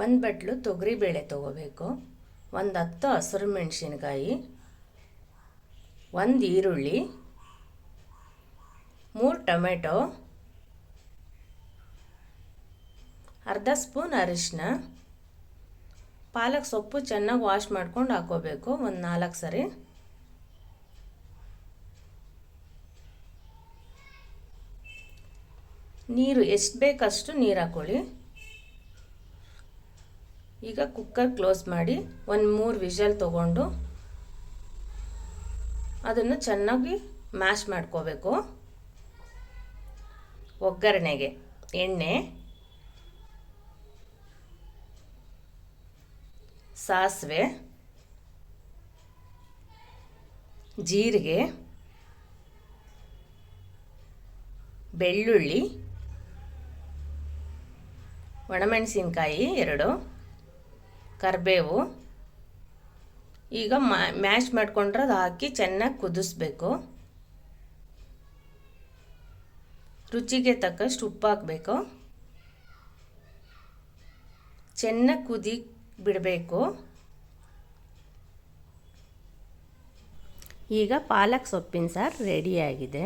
ಒಂದು ಬಟ್ಲು ತೊಗರಿಬೇಳೆ ತೊಗೋಬೇಕು. ಒಂದು ಹತ್ತು ಹಸಿರು ಮೆಣಸಿನ್ಕಾಯಿ. ಒಂದು ಈರುಳ್ಳಿ. ಮೂರು ಟೊಮೆಟೊ. ಅರ್ಧ ಸ್ಪೂನ್ ಅರಿಶಿನ ಪಾಲಕ್ ಸೊಪ್ಪು ಚೆನ್ನಾಗಿ ವಾಶ್ ಮಾಡ್ಕೊಂಡು ಹಾಕೋಬೇಕು. ಒಂದು ನಾಲ್ಕು ಸರಿ. ನೀರು ಎಷ್ಟು ಬೇಕಷ್ಟು ನೀರು ಹಾಕೊಳ್ಳಿ. ಈಗ ಕುಕ್ಕರ್ ಕ್ಲೋಸ್ ಮಾಡಿ ಒಂದು ಮೂರು ವಿಷಲ್ ತೊಗೊಂಡು ಅದನ್ನು ಚೆನ್ನಾಗಿ ಮ್ಯಾಶ್ ಮಾಡ್ಕೋಬೇಕು. ಒಗ್ಗರಣೆಗೆ ಎಣ್ಣೆ, ಸಾಸಿವೆ, ಜೀರಿಗೆ, ಬೆಳ್ಳುಳ್ಳಿ, ಒಣಮೆಣಸಿನ್ಕಾಯಿ ಎರಡು. ಕರಿಬೇವು. ಈಗ ಮ್ಯಾಶ್ ಮಾಡಿಕೊಂಡ್ರೆ ಅದು ಹಾಕಿ ಚೆನ್ನಾಗಿ ಕುದಿಸ್ಬೇಕು. ರುಚಿಗೆ ತಕ್ಕಷ್ಟು ಉಪ್ಪು ಹಾಕಬೇಕು. ಚೆನ್ನಾಗಿ ಕುದಿ ಬಿಡಬೇಕು. ಈಗ ಪಾಲಕ್ ಸೊಪ್ಪಿನ ಸಾರು ರೆಡಿಯಾಗಿದೆ